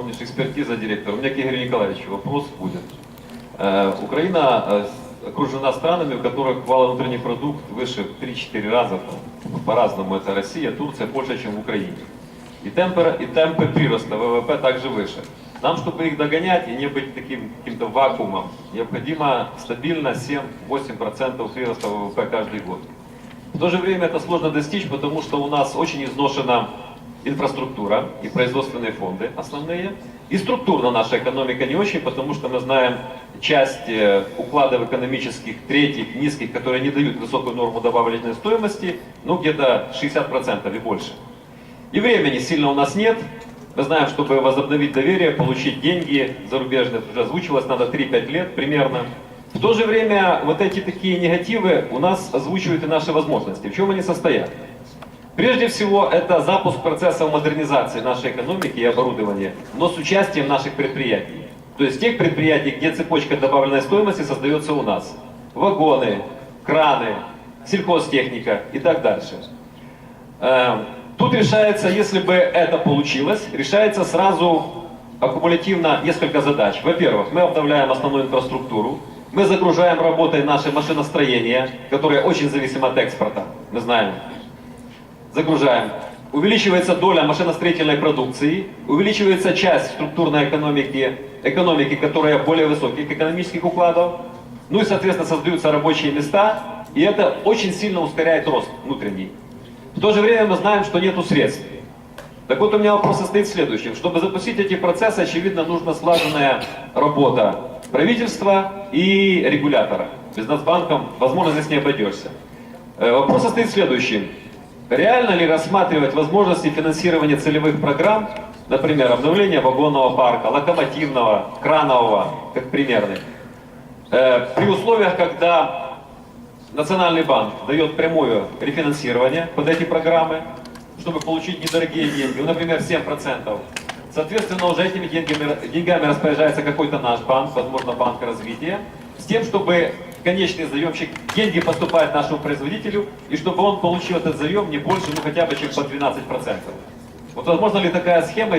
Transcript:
огромнейшая экспертиза директора. У меня к Игорю Николаевичу вопрос будет. Э, Украина э, окружена странами, у которых валовый внутренний продукт выше в 3-4 раза, по-разному это Россия, Турция больше, чем в Украине. И темпы, и темпы прироста ВВП также выше. Нам, чтобы их догонять и не быть таким каким-то вакуумом, необходимо стабильно 7-8% прироста ВВП каждый год. В то же время это сложно достичь, потому что у нас очень изношена инфраструктура и производственные фонды основные. И структурно наша экономика не очень, потому что мы знаем часть э, укладов экономических, третьих, низких, которые не дают высокую норму добавленной стоимости, ну где-то 60% и больше. И времени сильно у нас нет. Мы знаем, чтобы возобновить доверие, получить деньги зарубежные, уже озвучилось, надо 3-5 лет примерно. В то же время вот эти такие негативы у нас озвучивают и наши возможности. В чем они состоят? Прежде всего, это запуск процессов модернизации нашей экономики и оборудования, но с участием наших предприятий. То есть тех предприятий, где цепочка добавленной стоимости создается у нас. Вагоны, краны, сельхозтехника и так дальше. Эм, Тут решается, если бы это получилось, решается сразу аккумулятивно несколько задач. Во-первых, мы обновляем основную инфраструктуру, мы загружаем работой наше машиностроение, которое очень зависимо от экспорта, мы знаем. Загружаем. Увеличивается доля машиностроительной продукции, увеличивается часть структурной экономики, экономики, которая более высоких экономических укладов, ну и, соответственно, создаются рабочие места, и это очень сильно ускоряет рост внутренний. В то же время мы знаем, что нету средств. Так вот, у меня вопрос состоит в следующем. Чтобы запустить эти процессы, очевидно, нужна слаженная работа правительства и регулятора. Без Нацбанком, возможно, здесь не обойдешься. Э, Вопрос состоит в следующем. Реально ли рассматривать возможности финансирования целевых программ, например, обновления вагонного парка, локомотивного, кранового, как примерный, э, при условиях, когда Национальный банк дает прямое рефинансирование под эти программы, чтобы получить недорогие деньги, например, 7%. Соответственно, уже этими деньгами, деньгами распоряжается какой-то наш банк, возможно, банк развития, с тем, чтобы конечный заемщик, деньги поступают нашему производителю, и чтобы он получил этот заем не больше, ну хотя бы, чем по 12%. Вот возможно ли такая схема?